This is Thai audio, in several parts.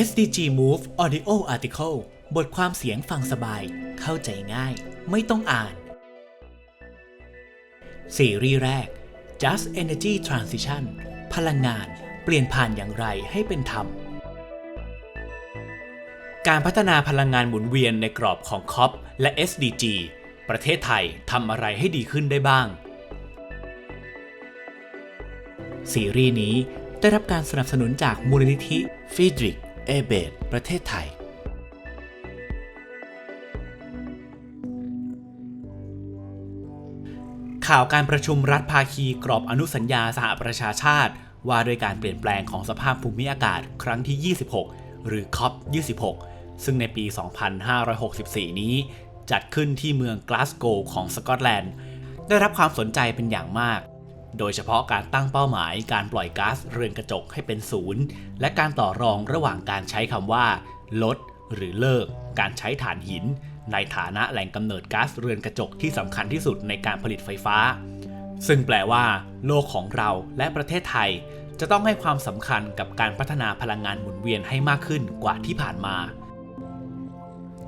SDG Move Audio Article บทความเสียงฟังสบาย เข้าใจง่าย ไม่ต้องอ่าน ซีรีส์แรก Just Energy Transition พลังงาน เปลี่ยนผ่านอย่างไรให้เป็นธรรม การพัฒนาพลังงานหมุนเวียนในกรอบของ COP และ SDG ประเทศไทยทำอะไรให้ดีขึ้นได้บ้าง ซีรีส์นี้ได้รับการสนับสนุนจากมูลนิธิฟิดริก เอเบตประเทศไทย ข่าวการประชุมรัฐภาคีกรอบอนุสัญญาสหประชาชาติ ว่าด้วยการเปลี่ยนแปลงของสภาพภูมิอากาศครั้งที่ 26 หรือ COP 26 ซึ่งในปี 2564 นี้ จัดขึ้นที่เมืองกลาสโกว์ของสกอตแลนด์ ได้รับความสนใจเป็นอย่างมาก โดยเฉพาะการตั้งเป้าหมายการปล่อยก๊าซเรือนกระจกให้เป็นศูนย์และการต่อรองระหว่างการใช้คำว่า ลด หรือเลิก การใช้ถ่านหิน ในฐานะแหล่งกำเนิดก๊าซเรือนกระจกที่สำคัญที่สุดในการผลิตไฟฟ้า ซึ่งแปลว่า โลกของเราและประเทศไทย จะต้องให้ความสำคัญกับการพัฒนาพลังงานหมุนเวียนให้มากขึ้นกว่าที่ผ่านมา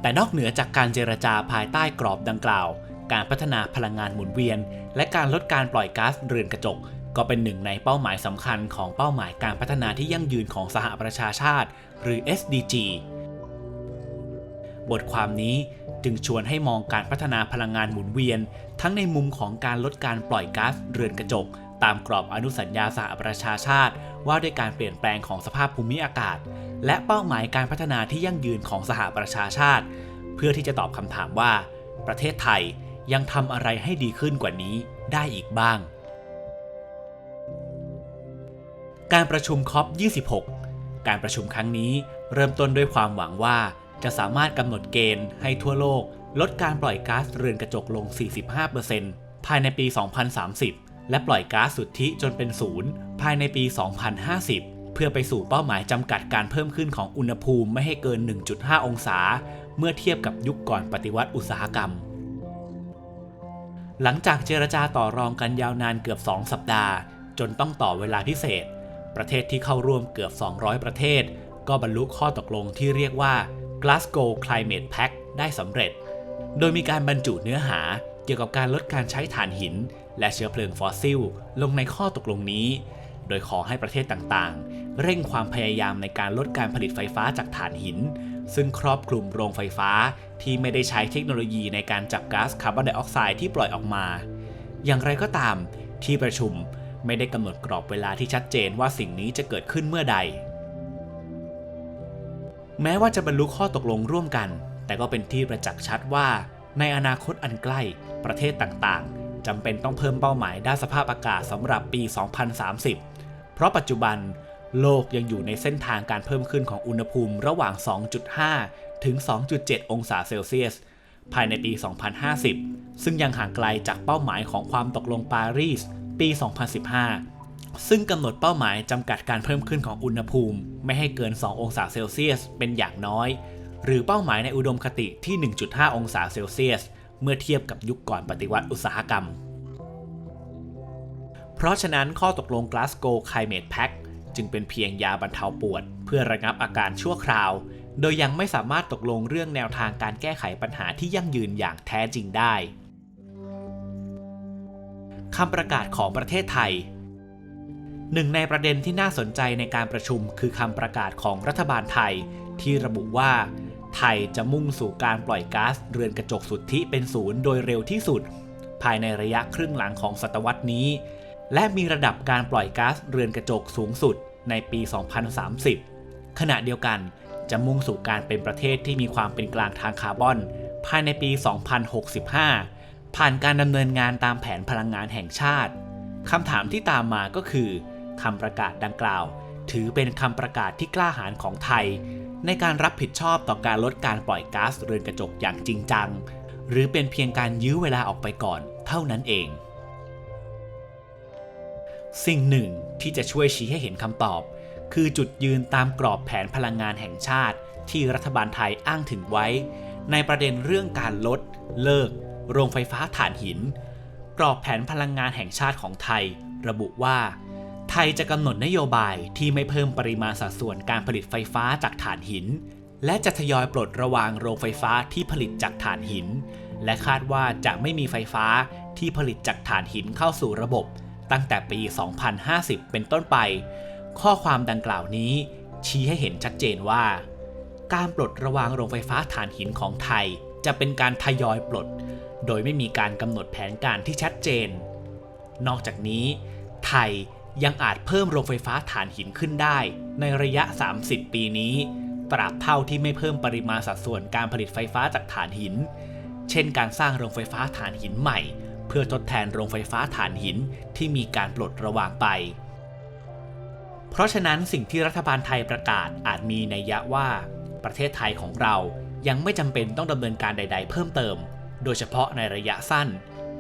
แต่นอกเหนือจากการเจรจาภายใต้กรอบดังกล่าว การพัฒนาพลังงานหมุนเวียน และการลดการปล่อยก๊าซเรือนกระจก ก็เป็นหนึ่งในเป้าหมายสำคัญของเป้าหมายการพัฒนาที่ยั่งยืนของสหประชาชาติ หรือ SDG บทความนี้จึงชวนให้มองการพัฒนาพลังงานหมุนเวียน ทั้งในมุมของการลดการปล่อยก๊าซเรือนกระจก ตามกรอบอนุสัญญาสหประชาชาติ ว่าด้วยการเปลี่ยนแปลงของสภาพภูมิอากาศ และเป้าหมายการพัฒนาที่ยั่งยืนของสหประชาชาติ เพื่อที่จะตอบคำถามว่า ประเทศไทย ยังทำอะไรให้ดีขึ้นกว่านี้ได้อีกบ้าง การประชุมคอป26 การประชุมครั้งนี้เริ่มต้นด้วยความหวังว่าจะสามารถกำหนดเกณฑ์ให้ทั่วโลก ลดการปล่อยก๊าซเรือนกระจกลง 45%ภายในปี 2030 และปล่อยก๊าซสุทธิจนเป็นศูนย์ภายในปี 2050 เพื่อไปสู่เป้าหมายจำกัดการเพิ่มขึ้นของอุณหภูมิไม่ให้เกิน 1.5 องศา เมื่อเทียบกับยุคก่อนปฏิวัติอุตสาหกรรม หลังจากเจรจาต่อรองกันยาวนานเกือบ 2 สัปดาห์ จนต้องต่อเวลาพิเศษ ประเทศที่เข้าร่วมเกือบ 200 ประเทศ ก็บรรลุข้อตกลงที่เรียกว่า Glasgow Climate Pact ได้สำเร็จ โดยมีการบรรจุเนื้อหาเกี่ยวกับการลดการใช้ถ่านหิน และเชื้อเพลิงฟอสซิล ลงในข้อตกลงนี้ โดยขอให้ประเทศต่างๆ เร่งความพยายามในการลดการผลิตไฟฟ้าจากถ่านหิน ซึ่งครอบคลุมโรงไฟฟ้า ที่ไม่ได้ใช้เทคโนโลยีในการจับก๊าซคาร์บอนไดออกไซด์ที่ปล่อยออกมา อย่างไรก็ตามที่ประชุมไม่ได้กำหนดกรอบเวลาที่ชัดเจนว่าสิ่งนี้จะเกิดขึ้นเมื่อใด แม้ว่าจะบรรลุข้อตกลงร่วมกัน แต่ก็เป็นที่ประจักษ์ชัดว่า ในอนาคตอันใกล้ประเทศต่างๆจำเป็นต้องเพิ่มเป้าหมายด้านสภาพอากาศสำหรับปี 2030 เพราะปัจจุบันโลกยังอยู่ในเส้นทางการเพิ่มขึ้นของอุณหภูมิระหว่าง 2.5ถึง 2.7 องศาเซลเซียส ภายในปี 2050 ซึ่งยังห่างไกลจากเป้าหมายของความตกลงปารีส ปี 2015 ซึ่งกำหนดเป้าหมายจำกัดการเพิ่มขึ้นของอุณหภูมิ ไม่ให้เกิน 2 องศาเซลเซียส เป็นอย่างน้อย หรือเป้าหมายในอุดมคติที่ 1.5 องศาเซลเซียส เมื่อเทียบกับยุคก่อนปฏิวัติอุตสาหกรรม เพราะฉะนั้นข้อตกลง Glasgow Climate Pact จึงเป็นเพียงยาบรรเทาปวด เพื่อระงับอาการชั่วคราว โดยยังไม่สามารถตกลงเรื่องแนวทางการแก้ไขปัญหาที่ยั่งยืนอย่างแท้จริงได้คำประกาศของประเทศไทย หนึ่งในประเด็นที่น่าสนใจในการประชุมคือคำประกาศของรัฐบาลไทย ที่ระบุว่า ไทยจะมุ่งสู่การปล่อยก๊าซเรือนกระจกสุทธิเป็นศูนย์โดยเร็วที่สุด ภายในระยะครึ่งหลังของศตวรรษนี้ และมีระดับการปล่อยก๊าซเรือนกระจกสูงสุดในปี 2030 ขณะเดียวกัน จะมุ่งสู่การเป็นประเทศที่มีความเป็นกลางทางคาร์บอน ภายในปี 2065 ผ่านการดำเนินงานตามแผนพลังงานแห่งชาติคำถามที่ตามมาก็คือคำประกาศดังกล่าว ถือเป็นคำประกาศที่กล้าหาญของไทย ในการรับผิดชอบต่อการลดการปล่อยก๊าซเรือนกระจกอย่างจริงจัง หรือเป็นเพียงการยื้อเวลาออกไปก่อนเท่านั้นเอง สิ่งหนึ่งที่จะช่วยชี้ให้เห็นคำตอบ คือจุดยืนตามกรอบแผนพลังงานแห่งชาติ ที่รัฐบาลไทยอ้างถึงไว้ ในประเด็นเรื่องการลด เลิก โรงไฟฟ้าถ่านหิน กรอบแผนพลังงานแห่งชาติของไทย ระบุว่า ไทยจะกำหนดนโยบายที่ไม่เพิ่มปริมาณสัดส่วนการผลิตไฟฟ้าจากถ่านหิน และจะทยอยปลดระวางโรงไฟฟ้าที่ผลิตจากถ่านหิน และคาดว่าจะไม่มีไฟฟ้าที่ผลิตจากถ่านหินเข้าสู่ระบบ ตั้งแต่ปี 2050 เป็นต้นไป ข้อความดังกล่าวนี้ ชี้ให้เห็นชัดเจนว่า การปลดระวางโรงไฟฟ้าถ่านหินของไทย จะเป็นการทยอยปลด โดยไม่มีการกำหนดแผนการที่ชัดเจน นอกจากนี้ ไทยยังอาจเพิ่มโรงไฟฟ้าถ่านหินขึ้นได้ ในระยะ 30 ปีนี้ตราบเท่าที่ไม่เพิ่มปริมาณสัดส่วนการผลิตไฟฟ้าจากถ่านหิน เช่น การสร้างโรงไฟฟ้าถ่านหินใหม่ เพื่อทดแทนโรงไฟฟ้าถ่านหินที่มีการปลดระวางไป เพราะฉะนั้นสิ่งที่รัฐบาลไทยประกาศอาจมีนัยยะว่า ประเทศไทยของเรายังไม่จำเป็นต้องดำเนินการใด ๆ เพิ่มเติม โดยเฉพาะในระยะสั้น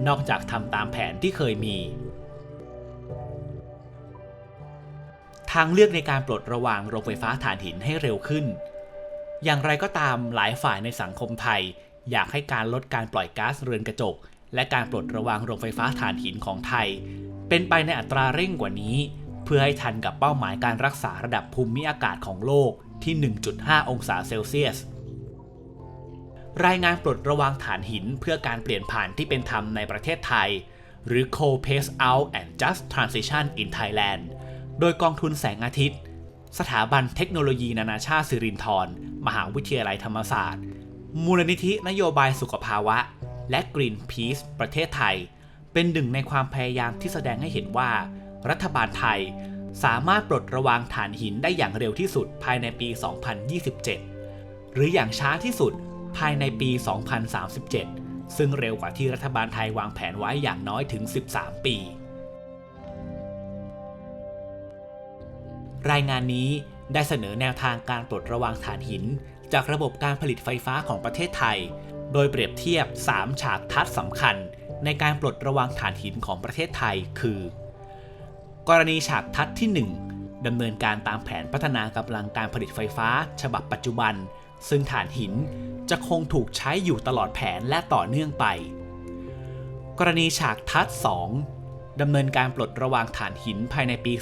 นอกจากทำตามแผนที่เคยมี ทางเลือกในการปลดระวางโรงไฟฟ้าถ่านหินให้เร็วขึ้น อย่างไรก็ตามหลายฝ่ายในสังคมไทย อยากให้การลดการปล่อยก๊าซเรือนกระจก และการปลดระวางโรงไฟฟ้าถ่านหินของไทย เป็นไปในอัตราเร่งกว่านี้ เพื่อให้ทันกับเป้าหมายการรักษาระดับภูมิอากาศของโลกที่ 1.5 องศาเซลเซียส รายงานปลดระวางฐานหินเพื่อการเปลี่ยนผ่านที่เป็นธรรมในประเทศไทย หรือ Coal Pace Out and Just Transition in Thailand โดยกองทุนแสงอาทิตย์ สถาบันเทคโนโลยีนานาชาติสิรินธรมหาวิทยาลัยธรรมศาสตร์ มูลนิธินโยบายสุขภาวะ และ Greenpeace ประเทศไทย เป็นหนึ่งในความพยายามที่แสดงให้เห็นว่า รัฐบาลไทย สามารถปลดระวางฐานหินได้อย่างเร็วที่สุดภายในปี 2027 หรืออย่างช้าที่สุดภายในปี 2037 ซึ่งเร็วกว่าที่รัฐบาลไทยวางแผนไว้อย่างน้อยถึง 13 ปี รายงานนี้ได้เสนอแนวทางการปลดระวางฐานหิน จากระบบการผลิตไฟฟ้าของประเทศไทย โดยเปรียบเทียบ 3 ฉากทัศน์สำคัญ ในการปลดระวางฐานหินของประเทศไทย คือ กรณีฉากทัศน์ที่ 1 ดำเนินการตามแผนพัฒนากำลังการผลิตไฟฟ้า ฉบับปัจจุบัน ซึ่งถ่านหินจะคงถูกใช้อยู่ตลอดแผนและต่อเนื่องไป กรณีฉากทัศน์2ดำเนินการปลดระวางถ่านหินภายในปี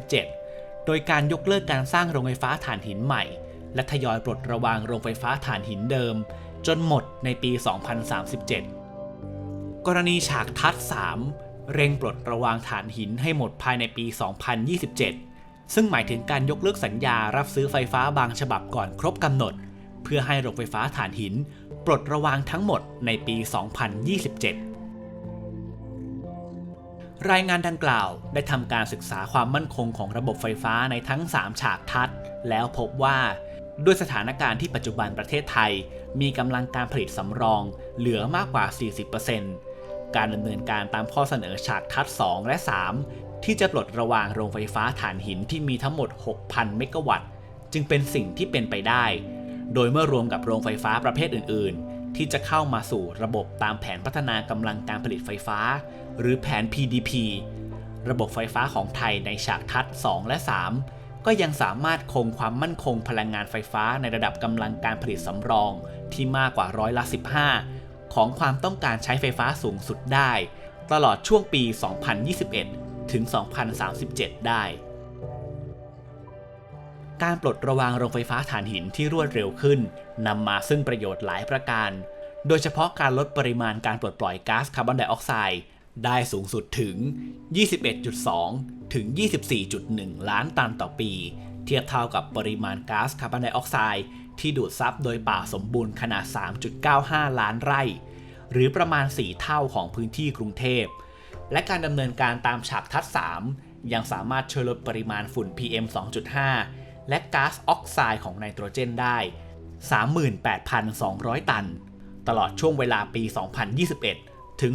2037 โดยการยกเลิกการสร้างโรงไฟฟ้าถ่านหินใหม่ และทยอยปลดระวางโรงไฟฟ้าถ่านหินเดิม จนหมดในปี 2037 กรณีฉากทัศน์3 เร่งปลดระวางถ่านหินให้หมดภายในปี 2027 ซึ่งหมายถึงการยกเลิกสัญญารับซื้อไฟฟ้าบางฉบับก่อนครบกำหนด เพื่อให้โรงไฟฟ้าถ่านหิน ปลดระวางทั้งหมดในปี 2027 รายงานดังกล่าวได้ทำการศึกษาความมั่นคงของระบบไฟฟ้าในทั้ง 3 ฉากทัศน์ แล้วพบว่าด้วยสถานการณ์ที่ปัจจุบันประเทศไทย มีกำลังการผลิตสำรองเหลือมากกว่า 40% การดำเนินการตามข้อเสนอฉากทัศน์2และ 3 ที่จะปลดระวางโรงไฟฟ้าถ่านหินที่มีทั้งหมด 6,000 เมกะวัตต์ จึงเป็นสิ่งที่เป็นไปได้ โดยเมื่อรวมกับโรงไฟฟ้าประเภทอื่น ๆ ที่จะเข้ามาสู่ระบบตามแผนพัฒนากำลังการผลิตไฟฟ้า หรือแผน PDP ระบบไฟฟ้าของไทยในฉากทัศน์2และ 3 ก็ยังสามารถคงความมั่นคงพลังงานไฟฟ้าในระดับกำลังการผลิตสำรองที่มากกว่าร้อยละ 15 ของความต้องการใช้ไฟฟ้าสูงสุดได้ ตลอดช่วงปี 2021 ถึง 2037 ได้ การปลดระวางโรงไฟฟ้าถ่านหินที่รวดเร็วขึ้นนำมาซึ่งประโยชน์หลายประการ โดยเฉพาะการลดปริมาณการปลดปล่อยก๊าซคาร์บอนไดออกไซด์ได้สูงสุดถึง 21.2 ถึง 24.1 ล้านตันต่อปี เทียบเท่ากับปริมาณก๊าซคาร์บอนไดออกไซด์ ที่ดูดซับโดยป่าสมบูรณ์ขนาด 3.95 ล้านไร่ หรือประมาณ 4 เท่าของพื้นที่กรุงเทพ และการดำเนินการตามฉากทัศ3ยังสามารถช่วยลดปริมาณฝุ่น PM 2.5 และก๊าซออกไซด์ของไนโตรเจนได้ 38,200 ตัน ตลอดช่วงเวลาปี 2021 ถึง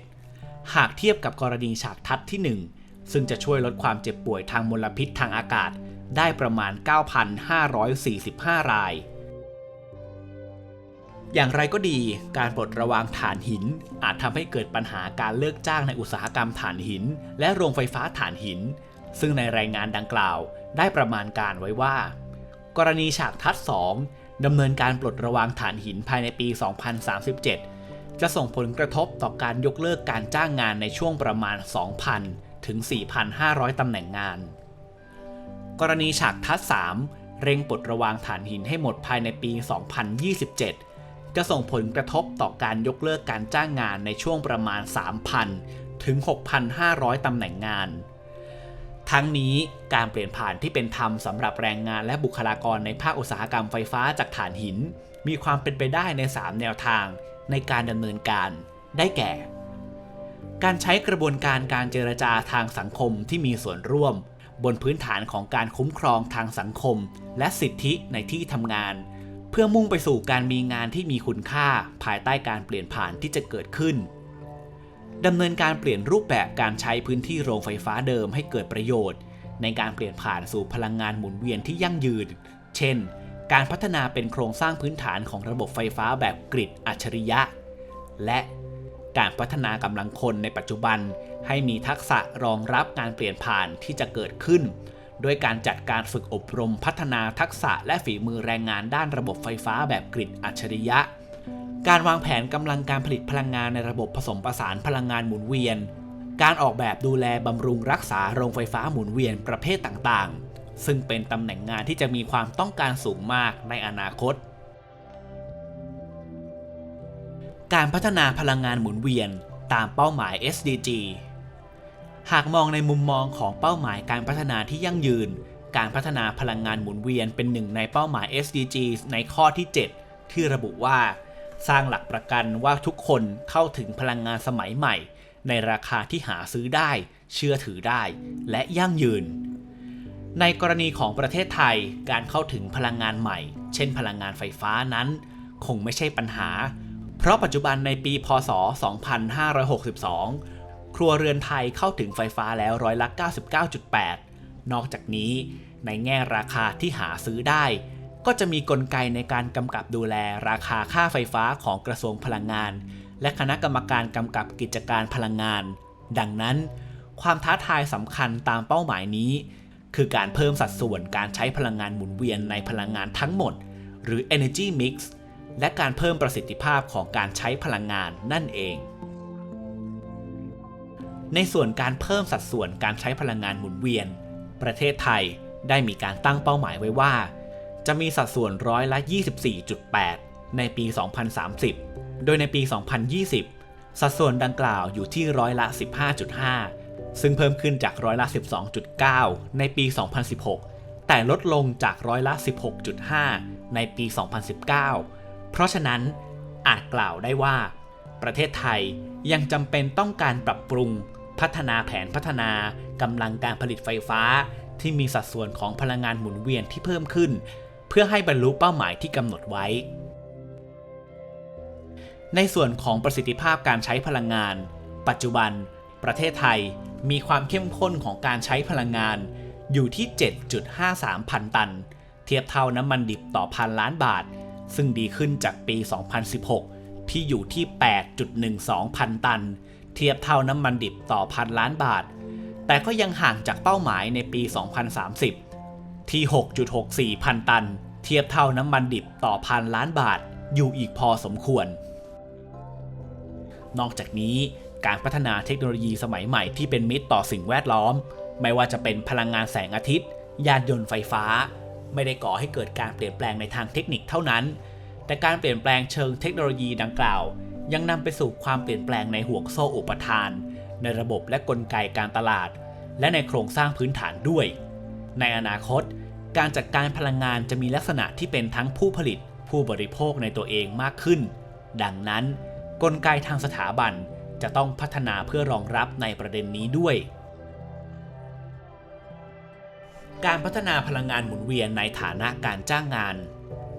2037 หากเทียบกับกรณีฉากทัศที่ 1 ซึ่งจะช่วยลดความเจ็บป่วยทางมลพิษทางอากาศ ได้ประมาณ 9,545 ราย อย่างไรก็ดี การปลดระวางถ่านหิน อาจทำให้เกิดปัญหาการเลิกจ้างในอุตสาหกรรมถ่านหิน และโรงไฟฟ้าถ่านหิน ซึ่งในรายงานดังกล่าว ได้ประมาณการไว้ว่า กรณีฉากทัศ2ดำเนินการปลดระวางถ่านหินภายในปี 2037 จะส่งผลกระทบต่อการยกเลิกการจ้างงานในช่วงประมาณ 2,000 ถึง 4,500 ตำแหน่งงาน กรณีฉากทัศ3เร่งปลดระวางฐานหินให้หมดภายในปี 2027 จะส่งผลกระทบต่อการยกเลิกการจ้างงานในช่วงประมาณ 3,000 ถึง 6,500 ตำแหน่งงาน ทั้งนี้การเปลี่ยนผ่านที่เป็นธรรมสำหรับแรงงานและบุคลากรในภาคอุตสาหกรรมไฟฟ้าจากถ่านหิน มีความเป็นไปได้ใน 3 แนวทางในการดำเนินการ ได้แก่ การใช้กระบวนการการเจรจาทางสังคมที่มีส่วนร่วม บนพื้นฐานของการคุ้มครองทางสังคม และสิทธิในที่ทำงาน เพื่อมุ่งไปสู่การมีงานที่มีคุณค่าภายใต้การเปลี่ยนผ่านที่จะเกิดขึ้นดำเนินการเปลี่ยนรูปแบบการใช้พื้นที่โรงไฟฟ้าเดิมให้เกิดประโยชน์ ในการเปลี่ยนผ่านสู่พลังงานหมุนเวียนที่ยั่งยืน เช่น การพัฒนาเป็นโครงสร้างพื้นฐานของระบบไฟฟ้าแบบกริดอัจฉริยะ และ การพัฒนากำลังคนในปัจจุบัน ให้มีทักษะรองรับการเปลี่ยนผ่านที่จะเกิดขึ้น ด้วยการจัดการฝึกอบรมพัฒนาทักษะและฝีมือแรงงานด้านระบบไฟฟ้าแบบกริดอัจฉริยะ การวางแผนกำลังการผลิตพลังงานในระบบผสมผสานพลังงานหมุนเวียน การออกแบบดูแลบำรุงรักษาโรงไฟฟ้าหมุนเวียนประเภทต่างๆ ซึ่งเป็นตำแหน่งงานที่จะมีความต้องการสูงมากในอนาคต การพัฒนาพลังงานหมุนเวียนตามเป้าหมาย SDG หากมองในมุมมองของเป้าหมายการพัฒนาที่ยั่งยืน การพัฒนาพลังงานหมุนเวียนเป็นหนึ่งในเป้าหมาย SDG ในข้อที่ 7 ที่ระบุว่า สร้างหลักประกันว่าทุกคนเข้าถึงพลังงานสมัยใหม่ ในราคาที่หาซื้อได้ เชื่อถือได้ และยั่งยืน ในกรณีของประเทศไทย การเข้าถึงพลังงานใหม่ เช่น พลังงานไฟฟ้านั้น คงไม่ใช่ปัญหา เพราะปัจจุบันในปีพศ 2562 ครัวเรือนไทยเข้าถึงไฟฟ้าแล้วร้อยละ 99.8 นอกจากนี้ในแง่ราคาที่หาซื้อได้ ก็จะมีกลไกในการกำกับดูแลราคาค่าไฟฟ้าของกระทรวงพลังงาน และคณะกรรมการกำกับกิจการพลังงาน ดังนั้น ความท้าทายสำคัญตามเป้าหมายนี้ คือการเพิ่มสัดส่วนการใช้พลังงานหมุนเวียนในพลังงานทั้งหมด หรือ energy mix และการเพิ่มประสิทธิภาพของการใช้พลังงานนั่นเอง ในส่วนการเพิ่มสัดส่วนการใช้พลังงานหมุนเวียน ประเทศไทยได้มีการตั้งเป้าหมายไว้ว่า จะมีสัดส่วนร้อยละ 24.8 ในปี 2030 โดยในปี 2020 สัดส่วนดังกล่าวอยู่ที่ร้อยละ 15.5 ซึ่งเพิ่มขึ้นจากร้อยละ 12.9 ในปี 2016 แต่ลดลงจากร้อยละ 16.5 ในปี 2019 เพราะฉะนั้นอาจกล่าวได้ว่า ประเทศไทยยังจำเป็นต้องการปรับปรุง พัฒนาแผนพัฒนากำลังการผลิตไฟฟ้า ที่มีสัดส่วนของพลังงานหมุนเวียนที่เพิ่มขึ้น เพื่อให้บรรลุเป้าหมายที่กำหนดไว้ ในส่วนของประสิทธิภาพการใช้พลังงาน ปัจจุบัน ประเทศไทยมีความเข้มข้นของการใช้พลังงาน อยู่ที่ 7.53 พันตัน เทียบเท่าน้ำมันดิบต่อพันล้านบาท ซึ่งดีขึ้นจากปี 2016 ที่อยู่ที่ 8.12 พันตัน เทียบเท่าน้ำมันดิบต่อพันล้านบาท แต่ก็ยังห่างจากเป้าหมายในปี 2030 ที่ 6.64 พันตัน เทียบเท่าน้ำมันดิบต่อพันล้านบาท อยู่อีกพอสมควร นอกจากนี้การพัฒนาเทคโนโลยีสมัยใหม่ที่เป็นมิตรต่อสิ่งแวดล้อม ไม่ว่าจะเป็นพลังงานแสงอาทิตย์ ยานยนต์ไฟฟ้า ไม่ได้ก่อให้เกิดการเปลี่ยนแปลงในทางเทคนิคเท่านั้น แต่การเปลี่ยนแปลงเชิงเทคโนโลยีดังกล่าว ยังนำไปสู่ความเปลี่ยนแปลงในห่วงโซ่อุปทาน ในระบบและกลไกการตลาด และในโครงสร้างพื้นฐานด้วย ในอนาคต การจัดการพลังงานจะมีลักษณะที่เป็นทั้งผู้ผลิต ผู้บริโภคในตัวเองมากขึ้น ดังนั้น กลไกทางสถาบันจะต้องพัฒนาเพื่อรองรับในประเด็นนี้ด้วย การพัฒนาพลังงานหมุนเวียนในฐานะการจ้างงาน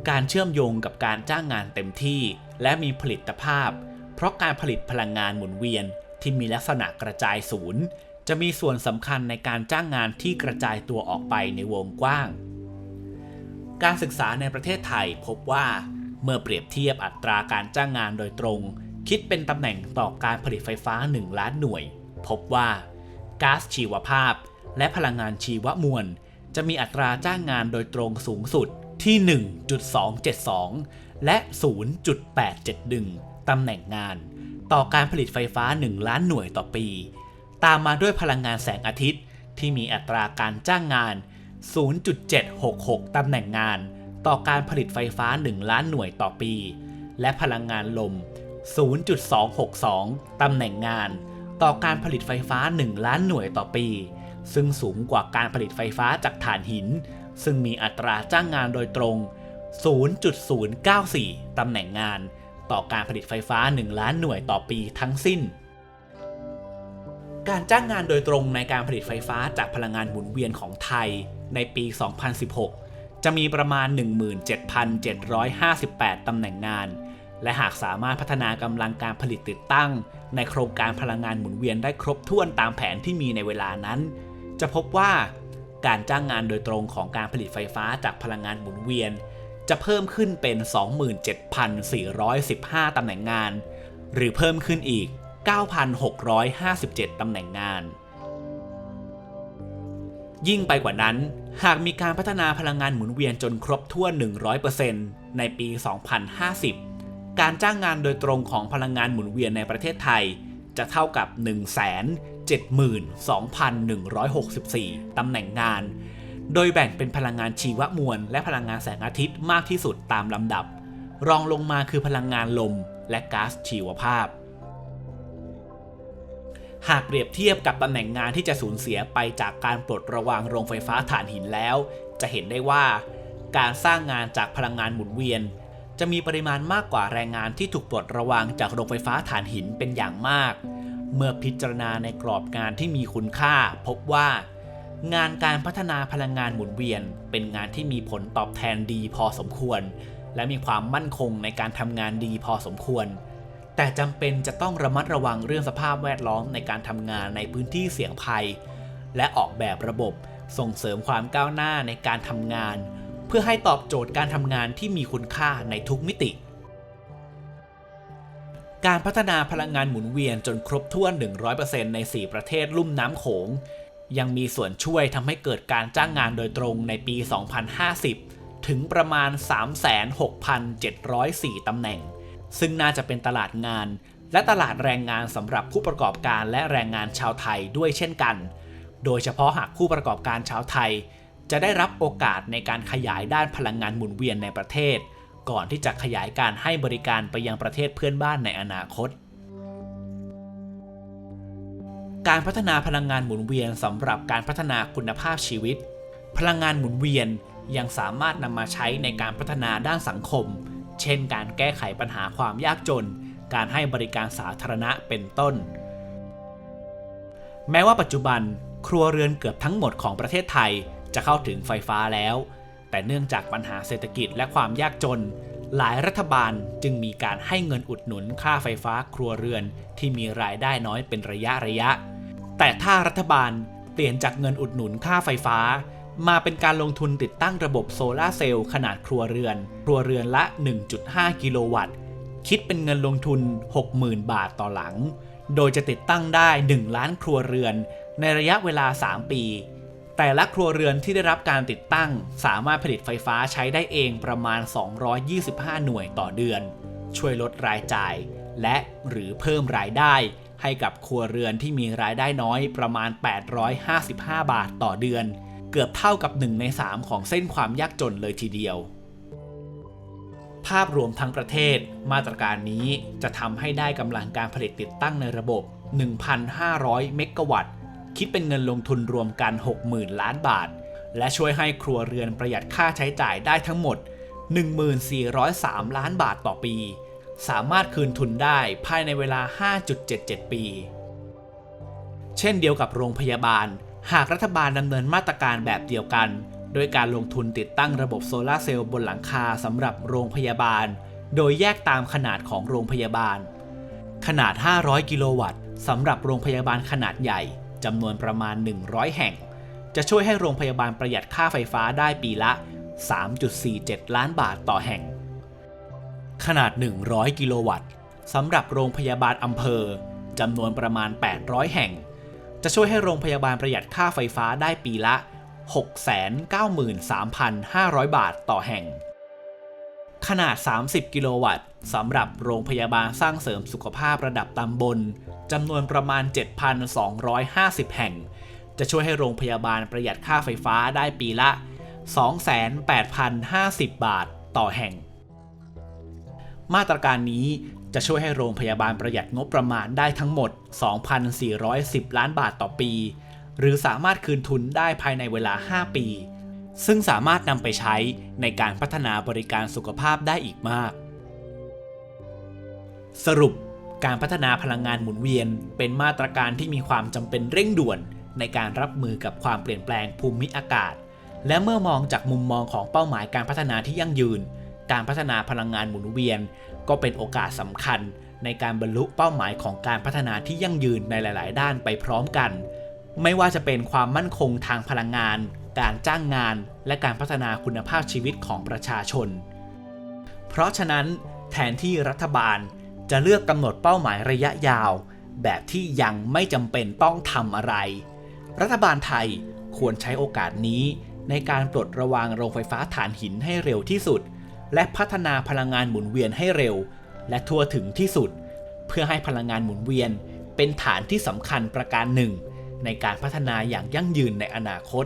การเชื่อมโยงกับการจ้างงานเต็มที่ และมีผลิตภาพ เพราะการผลิตพลังงานหมุนเวียนที่มีลักษณะกระจายศูนย์ จะมีส่วนสำคัญในการจ้างงานที่กระจายตัวออกไปในวงกว้าง การศึกษาในประเทศไทยพบว่า เมื่อเปรียบเทียบอัตราการจ้างงานโดยตรง คิดเป็นตำแหน่งต่อการผลิตไฟฟ้า 1 ล้านหน่วย พบว่าก๊าซชีวภาพ และพลังงานชีวมวล จะมีอัตราจ้างงานโดยตรงสูงสุดที่ 1.272 และ 0.871 ตำแหน่งงาน ต่อการผลิตไฟฟ้า 1 ล้านหน่วยต่อปี ตามมาด้วยพลังงานแสงอาทิตย์ ที่มีอัตราการจ้างงาน 0.766 ตำแหน่งงาน ต่อการผลิตไฟฟ้า 1 ล้านหน่วยต่อปี และพลังงานลม 0.262 ตำแหน่งงาน ต่อการผลิตไฟฟ้า 1 ล้านหน่วยต่อปี ซึ่งสูงกว่าการผลิตไฟฟ้าจากถ่านหิน ซึ่งมีอัตราจ้างงานโดยตรง 0.094 ตำแหน่งงาน ต่อการผลิตไฟฟ้า 1 ล้านหน่วยต่อปีทั้งสิ้น การจ้างงานโดยตรงในการผลิตไฟฟ้าจากพลังงานหมุนเวียนของไทยในปี 2016 จะมีประมาณ 17,758 ตำแหน่งงาน และหากสามารถพัฒนากำลังการผลิตติดตั้ง ในโครงการพลังงานหมุนเวียนได้ครบถ้วนตามแผนที่มีในเวลานั้น จะพบว่าการจ้างงานโดยตรงของการผลิตไฟฟ้าจากพลังงานหมุนเวียน จะเพิ่มขึ้นเป็น 27,415 ตำแหน่งงาน หรือเพิ่มขึ้นอีก 9,657 ตำแหน่งงาน ยิ่งไปกว่านั้น หากมีการพัฒนาพลังงานหมุนเวียนจนครบถ้วน100%ในปี 2050 การจ้างงานโดยตรงของพลังงานหมุนเวียนในประเทศไทย จะเท่ากับ 172,164 ตำแหน่งงาน โดยแบ่งเป็นพลังงานชีวมวล และพลังงานแสงอาทิตย์มากที่สุดตามลำดับ รองลงมาคือพลังงานลมและก๊าซชีวภาพ หากเปรียบเทียบกับตำแหน่งงานที่จะสูญเสียไปจากการปลดระวางโรงไฟฟ้าถ่านหินแล้ว จะเห็นได้ว่า การสร้างงานจากพลังงานหมุนเวียน จะมีปริมาณมากกว่าแรงงานที่ถูกปลดระวางจากโรงไฟฟ้าถ่านหินเป็นอย่างมาก เมื่อพิจารณาในกรอบงานที่มีคุณค่า พบว่า งานการพัฒนาพลังงานหมุนเวียน เป็นงานที่มีผลตอบแทนดีพอสมควร และมีความมั่นคงในการทำงานดีพอสมควร แต่จำเป็นจะต้องระมัดระวังเรื่องสภาพแวดล้อมในการทำงานในพื้นที่เสี่ยงภัย และออกแบบระบบส่งเสริมความก้าวหน้าในการทำงาน พื่อให้ตอบโจทย์การทำงานที่มีคุณค่าในทุกมิติ การพัฒนาพลังงานหมุนเวียนจนครบถ้วน 100%ใน 4 ประเทศลุ่มน้ำโขง ยังมีส่วนช่วยทำให้เกิดการจ้างงานโดยตรงในปี 2050 ถึงประมาณ 36,704 ตำแหน่ง ซึ่งน่าจะเป็นตลาดงาน และตลาดแรงงานสำหรับผู้ประกอบการและแรงงานชาวไทยด้วยเช่นกัน โดยเฉพาะหากผู้ประกอบการชาวไทย จะได้รับโอกาสในการขยายด้านพลังงานหมุนเวียนในประเทศ ก่อนที่จะขยายการให้บริการไปยังประเทศเพื่อนบ้านในอนาคต การพัฒนาพลังงานหมุนเวียนสำหรับการพัฒนาคุณภาพชีวิต พลังงานหมุนเวียนยังสามารถนำมาใช้ในการพัฒนาด้านสังคม เช่น การแก้ไขปัญหาความยากจน การให้บริการสาธารณะเป็นต้น แม้ว่าปัจจุบันครัวเรือนเกือบทั้งหมดของประเทศไทย จะเข้าถึงไฟฟ้าแล้ว แต่เนื่องจากปัญหาเศรษฐกิจและความยากจน หลายรัฐบาลจึงมีการให้เงินอุดหนุนค่าไฟฟ้าครัวเรือนที่มีรายได้น้อยเป็นระยะระยะ แต่ถ้ารัฐบาลเปลี่ยนจากเงินอุดหนุนค่าไฟฟ้า มาเป็นการลงทุนติดตั้งระบบโซลาเซลล์ขนาดครัวเรือน ครัวเรือนละ 1.5 กิโลวัตต์ คิดเป็นเงินลงทุน 60,000 บาทต่อหลัง โดยจะติดตั้งได้ 1 ล้านครัวเรือน ในระยะเวลา 3 ปี แต่ละครัวเรือนที่ได้รับการติดตั้ง สามารถผลิตไฟฟ้าใช้ได้เองประมาณ 225 หน่วยต่อเดือน ช่วยลดรายจ่าย และหรือเพิ่มรายได้ ให้กับครัวเรือนที่มีรายได้น้อยประมาณ 855 บาทต่อเดือน เกือบเท่ากับ 1 ใน 3 ของเส้นความยากจนเลยทีเดียวภาพรวมทั้งประเทศ มาตรการนี้จะทำให้ได้กำลังการผลิตติดตั้งในระบบ 1,500 เมกะวัตต์ คิดเป็นเงินลงทุนรวมกัน 60,000 ล้านบาท และช่วยให้ครัวเรือนประหยัดค่าใช้จ่ายได้ทั้งหมด 1403 ล้านบาทต่อปี สามารถคืนทุนได้ภายในเวลา 5.77 ปี เช่นเดียวกับโรงพยาบาล หากรัฐบาลดำเนินมาตรการแบบเดียวกัน โดยการลงทุนติดตั้งระบบโซลาร์เซลล์บนหลังคาสำหรับโรงพยาบาล โดยแยกตามขนาดของโรงพยาบาล ขนาด 500 กิโลวัตต์สำหรับโรงพยาบาลขนาดใหญ่ จำนวนประมาณ 100 แห่ง จะช่วยให้โรงพยาบาลประหยัดค่าไฟฟ้าได้ปีละ 3.47 ล้านบาทต่อแห่ง ขนาด 100 กิโลวัตต์สำหรับโรงพยาบาลอำเภอจำนวนประมาณ 800 แห่ง จะช่วยให้โรงพยาบาลประหยัดค่าไฟฟ้าได้ปีละ 693,500 บาทต่อแห่ง ขนาด 30 กิโลวัตต์สำหรับโรงพยาบาลสร้างเสริมสุขภาพระดับตำบลจำนวนประมาณ 7,250 แห่ง จะช่วยให้โรงพยาบาลประหยัดค่าไฟฟ้าได้ปีละ 28,050 บาทต่อแห่ง มาตรการนี้จะช่วยให้โรงพยาบาลประหยัดงบประมาณได้ทั้งหมด 2,410 ล้านบาทต่อปี หรือสามารถคืนทุนได้ภายในเวลา 5 ปี ซึ่งสามารถนำไปใช้ในการพัฒนาบริการสุขภาพได้อีกมาก สรุปการพัฒนาพลังงานหมุนเวียน เป็นมาตรการที่มีความจำเป็นเร่งด่วน ในการรับมือกับความเปลี่ยนแปลงภูมิอากาศ และเมื่อมองจากมุมมองของเป้าหมายการพัฒนาที่ยั่งยืน การพัฒนาพลังงานหมุนเวียน ก็เป็นโอกาสสำคัญ ในการบรรลุเป้าหมายของการพัฒนาที่ยั่งยืนในหลาย ๆ ด้านไปพร้อมกัน ไม่ว่าจะเป็นความมั่นคงทางพลังงาน การจ้างงาน และการพัฒนาคุณภาพชีวิตของประชาชน เพราะฉะนั้น แทนที่รัฐบาลจะเลือกกำหนดเป้าหมายระยะยาว แบบที่ยังไม่จำเป็นต้องทำอะไร รัฐบาลไทยควรใช้โอกาสนี้ในการปลดระวางโรงไฟฟ้าถ่านหินให้เร็วที่สุด และพัฒนาพลังงานหมุนเวียนให้เร็ว และทั่วถึงที่สุด เพื่อให้พลังงานหมุนเวียน เป็นฐานที่สำคัญประการหนึ่ง ในการพัฒนาอย่างยั่งยืนในอนาคต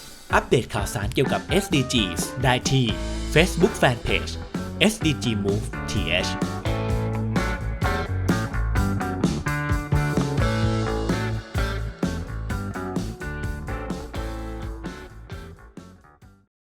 อัปเดตข่าวสารเกี่ยวกับ SDGs ได้ที่ Facebook Fanpage SDG Move TH